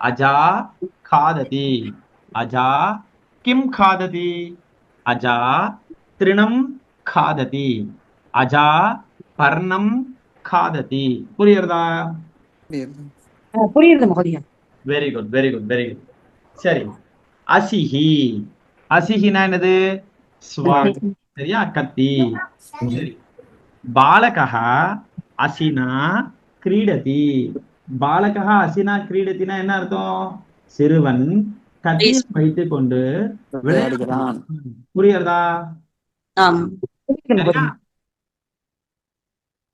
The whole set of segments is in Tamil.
அஜா காததி. அஜா கிம் காததி? அஜா திருணம் காததி. அஜா பர்ணம் காததி. புரியுறதா புரியுது Mahodaya. Very good very good very good சரி. அசிஹி. அசிஹினா என்னது? சரியா? கத்தி. பாலகா அசினா கிரீடதி. பாலகா அசினா கிரீடத்தினா என்ன அர்த்தம்? சிறுவன் கட்டில் வைத்து கொண்டு விளையாடுகிறான். புரியுறதா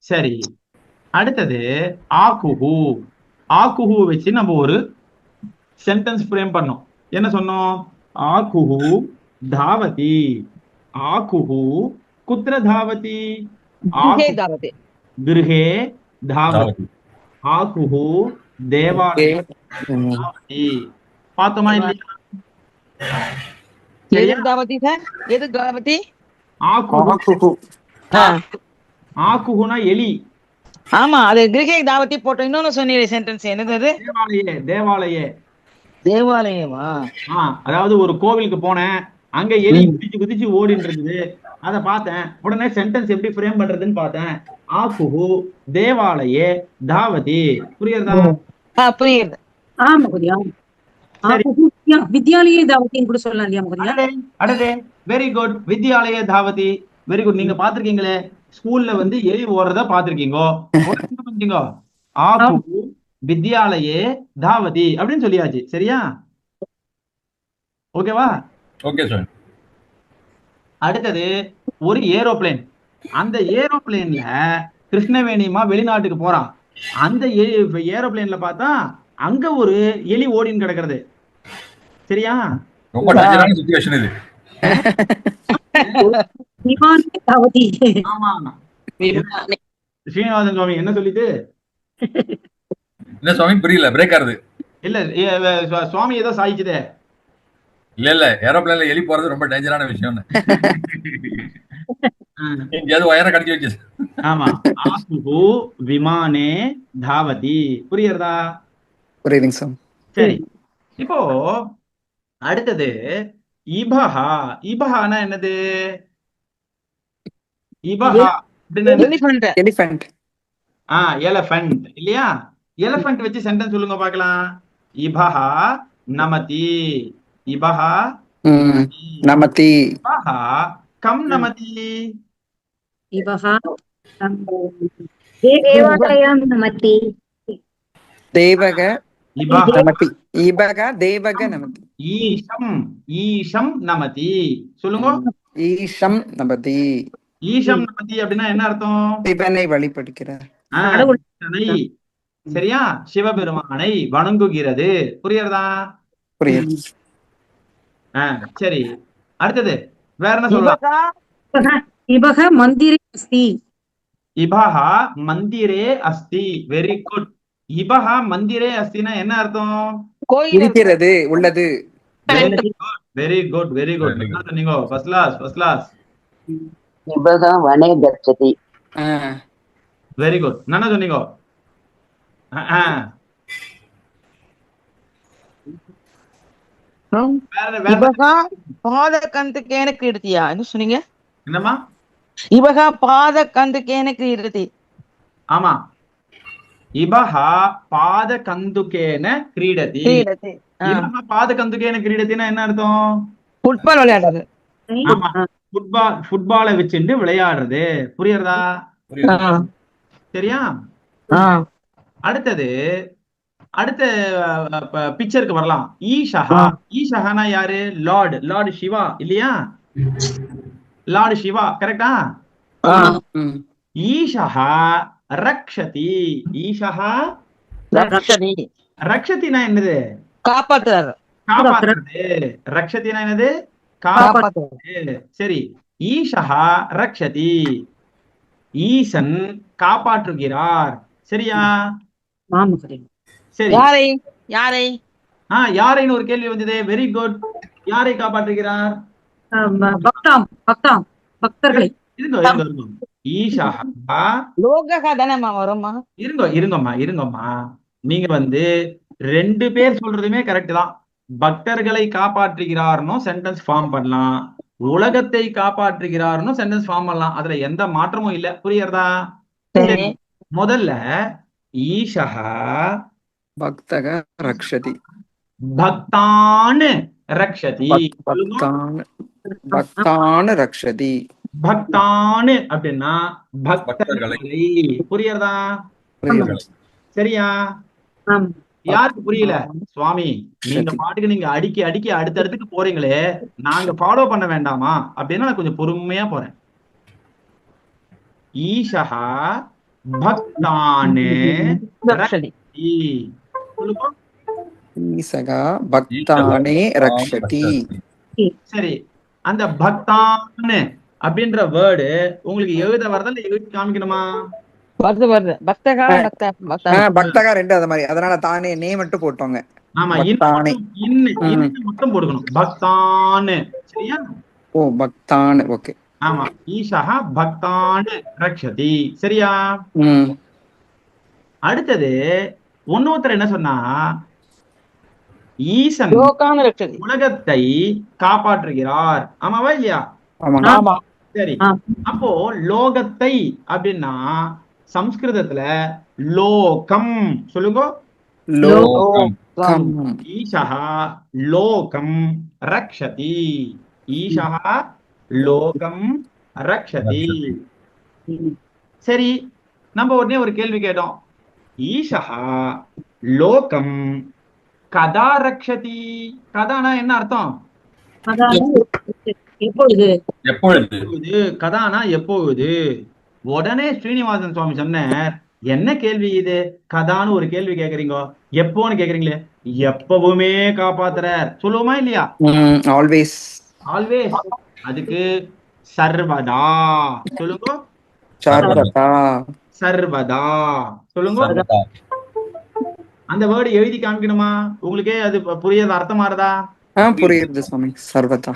சரி. அடுத்தது ஆக்குஹு. ஆக்குஹு வச்சு நம்ம ஒரு சென்டென்ஸ் ஃப்ரேம் பண்ணோம். என்ன சொன்னோம்? ஆக்குஹு தாவதி. ஆக்குஹு குத்திர தாவதி. கிருஹே தாவதி. ஆக்குஹு தேவாலய தாவதி பார்த்தோமா இல்லையா? எது தாவதி சார்? எது தாவதி எலி. ஆமா அது கிரகே தாவதி போட்ட இன்னொன்னு சொன்னீங்க சென்டென்ஸ் என்னது அது? தேவாலய தேவாலய. தேவாலயமா? ஆ அதாவது ஒரு கோவிலுக்கு போனேன். அங்க எலி குதிச்சு குதிச்சு ஓடிட்டு இருந்தது. அதை பார்த்தேன். உடனே சென்டென்ஸ் எப்படி ஃப்ரேம் பண்றதுன்னு பார்த்தேன். ஆக்குஹு தேவாலயே தாவதி. புரியுறதா ஆ புரியுது ஆ மகோதயா? சரி. வித்யாலயே தாவத்தின்னு கூட சொல்லலாம் இல்லையா மகோதயா? அடடே வெரி குட் வித்யாலய தாவதி. வெரி குட் நீங்க பாத்திருக்கீங்களே ஸ்கூல்ல வந்து எலி ஓடுறத பாத்திருக்கீங்க ஆக்குஹு வித்யாலயே தாவதி அப்படின்னு சொல்லியாச்சு. சரியா? ஓகேவா? Okay sir. அடுத்தது ஒரு ஏரோப்ளேன். அந்த ஏரோப்ளேன்ல கிருஷ்ணவேணியமா வெளிநாட்டுக்கு போறான். அந்த ஏரோப்ளேன்ல பார்த்தா அங்க ஒரு எலி ஓடின்னு கிடக்கிறது. சரியா? ரொம்ப டேஞ்சரான சுச்சுவேஷன் இது. விமானே தாவதி ஆமா. ஸ்ரீனிவாசன் சுவாமி என்ன சொல்லிட்டு? என்ன சுவாமி? புரியல. பிரேக் ஆகுது. இல்ல சுவாமி ஏதோ சாய்ச்சுதே. இல்ல இல்ல. ஏரோப்ளேன்ல எலி போறது ரொம்ப டேஞ்சரான விஷயம்னு. எங்கேயாவது ஒயரை கடிச்சு வச்சு. ஆமா. ஆசுகு விமானே தாவதி. புரியுறதா? புரியுதுங்க சார். சரி. இப்போ அடுத்தது இபஹா. இபஹானா என்னது? இபஹா? எலிஃபண்ட் எலிஃபென்ட் ஆ எலஃபண்ட் இல்லையா? எலஃபண்ட் வச்சு சென்டென்ஸ் சொல்லுங்க பார்க்கலாம். இபஹா நமதி. இபஹா நமதி. இபஹா கம் நமதி. இவஹா தேவாலயம் தேவக இபஹா. நமதி. ஈபக தேவக நமதி. ஈஷம் ஈஷம் நமதி. சொல்லுங்க. ஈஷம் நமதி. ஈஷம் நமதி அப்படின்னா என்ன அர்த்தம்? சிவனை வழிபடுகிறார். சரியா? சிவபெருமானை வணங்குகிறது. புரியுறதா புரியுது. சரி. அடுத்தது வேற என்ன சொல்லலாம்? அஸ்தி. இபஹ மந்திரே அஸ்தி. வெரி குட் இபஹ மந்திரே அஸ்தினா என்ன அர்த்தம்? இருக்கிறது உள்ளது. வெரி குட் வெரி குட் என்ன சொன்னீங்க ஃபர்ஸ்ட் கிளாஸ் ஃபர்ஸ்ட் கிளாஸ் இபஹ வனே கச்சதி. வெரி குட் என்ன சொன்னீங்க பாத கந்துக்கேன கிரீடத்தியா என்ன? சொன்னீங்க? என்னம்மா? இவகா பாத கந்துக்கேன கிரீடதி ஆமா. இபஹா பாத கந்துகேன கிரீடதி. இபஹா பாத கந்துகேன கிரீடத்தினா என்ன அர்த்தம்? ஃபுட்பால் விளையாடுறது. ஃபுட்பால் ஃபுட்பாலை வச்சுட்டு விளையாடுறது. புரியுறதா? சரியா? ஆ. அடுத்தது அடுத்த பிக்சருக்கு வரலாம். ஈஷஹா ஈஷஹானா யாரு? லார்ட். லார்ட் சிவா இல்லையா? லார்ட் சிவா கரெக்டா. ஈஷஹா ரக்ஷதி. ஈஷஹா ரக்ஷதி. ரக்ஷதினா என்னது? காப்பாத்துறாரு. காப்பாத்துறது. ரக்ஷதினா என்னது? காப்பாத்துறது. சரி. ஈஷஹா ரக்ஷதி. ஈசன் காப்பாற்றுகிறார். சரியா? ஆமா மகோதயா சரி. யாரை? யாரை? ஆ யாரைன்னு ஒரு கேள்வி வந்ததே. வெரி குட் யாரை காப்பாற்றுகிறார்? ஆம், பக்தாம் பக்தாம் பக்தர்களை. இருங்கோ இருங்கோ இருங்கோ. ஈஷா லோககா தானேம்மா வருமா இருங்கோ இருங்கம்மா இருங்கம்மா. நீங்க வந்து ரெண்டு பேர் சொல்றதுமே கரெக்ட் தான். பக்தர்களை காப்பாற்றுகிறார்னு சென்டென்ஸ் ஃபார்ம் பண்ணலாம். உலகத்தை காப்பாற்றுகிறார்னு சென்டென்ஸ் ஃபார்ம் பண்ணலாம். அதுல எந்த மாற்றமும் இல்ல. புரியுறதா முதல்ல ஈஷா பக்தக ரக்ஷதி. பக்தான் ரக்ஷதி. பக்தான் பக்தான் ரக்ஷதி. பக்தான் அப்படின்னா பக்தர்களை. புரியுறதா. சரியா? யாருக்கு புரியல? சுவாமி நீங்க பாட்டுக்கு நீங்க அடிக்கி அடிக்கி அடுத்தடுத்துக்கு போறீங்களே நாங்க ஃபாலோ பண்ண வேண்டாமா? அப்படின்னா நான் கொஞ்சம் பொறுமையா போறேன். ஈஷா பக்தானு. சொல்லுங்க. ஈசகா பக்தானே ரக்ஷதி. சரி. அந்த பக்தானு அப்படின்ற வேர்டு உங்களுக்கு எழுத வரதா இல்ல எழுதி காமிக்கணுமா? வருது வருது. பக்தகா பக்த பக்த. ஆஹ் பக்தகா ரெண்டு அது மாதிரி. அதனால தானே நே மட்டும் போட்டோங்க. ஆமா பக்தானே. மட்டும் இன்னு ம். இன்னு மட்டும் போட்டுக்கணும் பக்தானு. சரியா? ஓ பக்தான். ஓகே. ஆமா. ஈஷா பக்தானு ரக்ஷதி. சரியா? அடுத்தது இன்னொருத்தர் என்ன சொன்னா ஈசன் உலகத்தை காப்பாற்றுகிறார். ஆமாவா இல்லையா? சரி. அப்போ லோகத்தை அப்படின்னா சம்ஸ்கிருதத்துல லோகம். சொல்லுங்க. லோகம். ஈஷா லோகம் ரக்ஷதி. ஈஷா லோகம் ரக்ஷதி. சரி நம்ம உடனே ஒரு கேள்வி கேட்டோம். ஈஷா லோகம் கதா ரக்ஷதி. கதானா என்ன அர்த்தம்? அதாவது எப்பொழுது? எப்பொழுது? எப்பொழுது? கதானா எப்பொழுது? உடனே ஸ்ரீனிவாசன் சுவாமி சொன்னார் என்ன கேள்வி இது? கதான்னு ஒரு கேள்வி கேக்குறீங்க. எப்போன்னு கேக்குறீங்களே? எப்பவுமே காப்பாத்துறார். சொல்லுவோமா இல்லையா? ஆல்வேஸ் ஆல்வேஸ் அதுக்கு சர்வதா. சொல்லுங்க. சார்வதா. சர்வதா. சொல்லுங்க. சர்வதா. அந்த வேர்டு எழுதி காமிக்கணுமா? உங்களுக்கே அது புரியாத அர்த்தம் மாறுதா புரியுது சுவாமி. சர்வதா.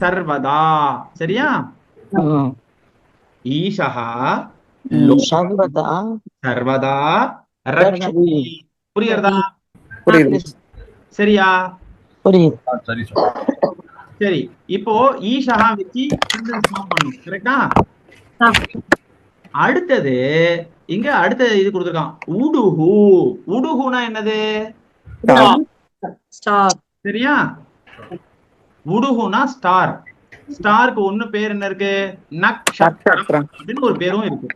சர்வதா. சரியா? ஈஷா சர்வதா. சர்வதா. புரியுறதா புரியுது. சரியா? புரியுது. சரி இப்போ ஈஷா வச்சு பண்ணணும். கரெக்டா அடுத்தது இங்க அடுத்த இது கொடுத்துருக்கான். உடுஹு. உடுஹுனா என்னது? ஸ்டார் சரியா? உடுஹுனா ஸ்டார். ஸ்டாருக்கு ஒண்ணு பேர் என்ன இருக்கு? நக்ஷத்ரம் நட்சத்திரம் அப்படின்னு ஒரு பேரும் இருக்கு.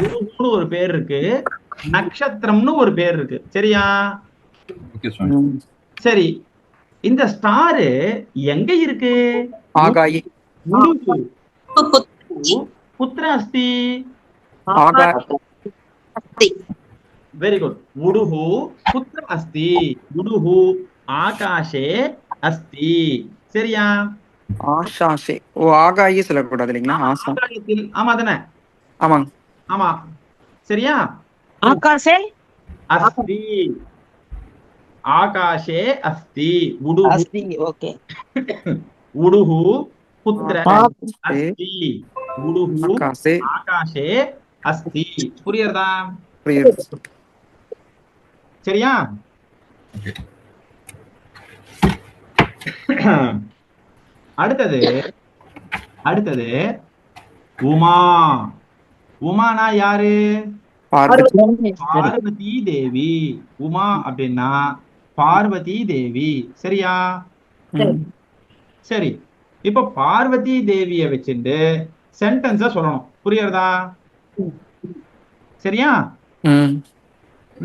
உடுஹுன்னு ஒரு பேர் இருக்கு. நக்ஷத்திரம்னு ஒரு பேர் இருக்கு. சரியா. சரி. இந்த ஸ்டாரு எங்க இருக்கு? குத்திர அஸ்தி ஆகா வெரி குட் உடுஹு குத்திர அஸ்தி உடுஹு ஆகாஷே அஸ்தி சரியா? ஆஷாஷே ஓ ஆகாயி சொல்லக்கூடாது இல்லைங்களா? ஆசா ஆகாயத்தில் ஆமா தானே ஆமாங்க. ஆமா. சரியா? ஆகாசே? அஸ்தி. ஆகாஷே அஸ்தி. உடுஹு அஸ்தி ஓகே. உடுஹு புத்திர ஆகாஷே. அஸ்தி. உடுஹு ஆகாசே ஆகாஷே அஸ்தி. புரியுறதா? புரியுது. சரியா? அடுத்தது அடுத்தது உமா. உமானா யாரு? பார்வதி. தேவி. உமா அப்படின்னா பார்வதி தேவி. சரியா. சரி. இப்ப பார்வதி தேவிய வச்சுட்டு சென்டென்ஸ சொல்லணும். புரியுறதா? சரியா.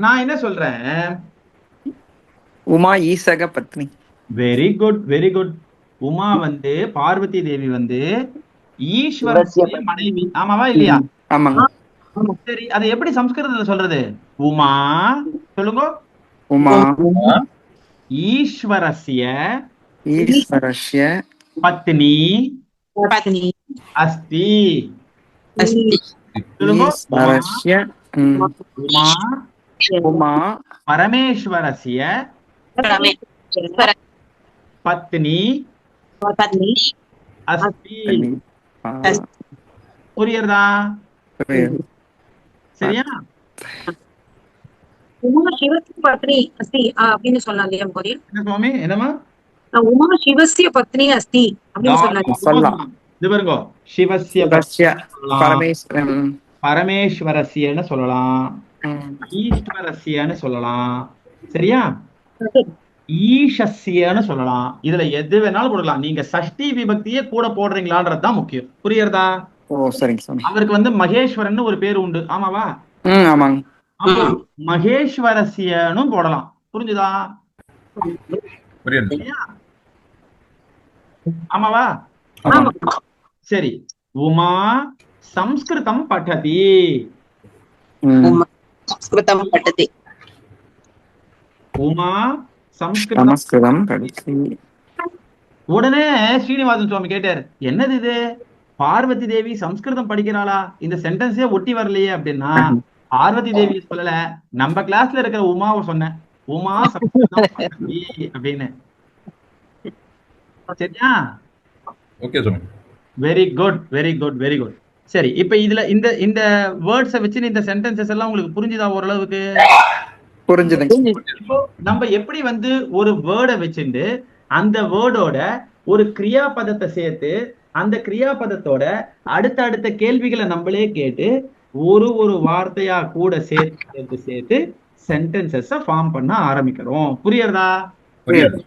நான் என்ன சொல்றேன்? உமா ஈசக பத்னி. Very good very good Uma வந்து பார்வதி தேவி வந்து ஈஸ்வரனுடைய மனைவி. ஆமாவா இல்லையா? சரி அதை எப்படி சம்ஸ்கிருதத்துல சொல்றது? உமா சொல்லுங்க. உமா. ஈஸ்வரஸ்ய ஈஸ்வரஸ்ய பத்னி பத்னி. அஸ்தி. அஸ்தி. சொல்லுங்க உமா, பரமேஸ்வரஸ்ய பத்னி பத்னி அஸ்தி புரியுறதா. சரியா உமா சிவசிய பத்னி அஸ்தி அப்படின்னு சொல்லலாம் இல்லையா என்ன சுவாமி? என்னமா உமா சிவசிய பத்னி அஸ்தி அப்படின்னு சொல்லலாம் சொல்லலாம். இது பாருங்க. சிவசிய சிவஸ்ய சொல்லலாம். பரமேஸ்வரன். பரமேஸ்வரஸ்யன்னு சொல்லலாம். சரியா? Okay. ஈஷஸ்யன்னு சொல்லலாம். இதுல எது வேணாலும் போடலாம் நீங்க சஷ்டி விபக்தியே கூட போடுறீங்களான்றது தான் முக்கியம். புரியுறதா ஓ சரிங்க சுவாமி அவருக்கு வந்து மகேஸ்வரன் ஒரு பேர் உண்டு. ஆமாவா? ம் ஆமாங்க. அப்போ மகேஸ்வரஸ்யன்னு போடலாம். புரிஞ்சுதா? புரியுது. ஆமாவா? சரி. உமா சம்ஸ்கிருதம் பட்டதி. சம்ஸ்கிருதம் பட்டதி. உமா சம்ஸ்கிருதம் உடனே ஸ்ரீனிவாசன் சுவாமி கேட்டார் என்னது இது? பார்வதி தேவி சம்ஸ்கிருதம் படிக்கிறாளா? இந்த சென்டென்ஸே ஒட்டி வரலையே அப்படின்னா பார்வதி தேவி சொல்லல. நம்ம கிளாஸ்ல இருக்கிற உமாவை சொன்னேன். உமா சம்ஸ்கிருதம் அப்படின்னு. சரியா? Okay Swami. Very good very good very good சரி இப்ப இதுல இந்த இந்த வேர்ட்ஸை வச்சு இந்த சென்டென்சஸ் எல்லாம் உங்களுக்கு புரிஞ்சுதா ஓரளவுக்கு? புரிஞ்சுதுங்க. இப்போ நம்ம எப்படி வந்து ஒரு வேர்டை வச்சுட்டு அந்த வேர்டோட ஒரு கிரியாபதத்தை சேர்த்து அந்த கிரியாபதத்தோட அடுத்த அடுத்த கேள்விகளை நம்மளே கேட்டு ஒரு ஒரு வார்த்தையா கூட சேர்த்து சேர்த்து சேர்த்து சென்டென்சஸ ஃபார்ம் பண்ண ஆரம்பிக்கிறோம். புரியுறதா? புரியுது.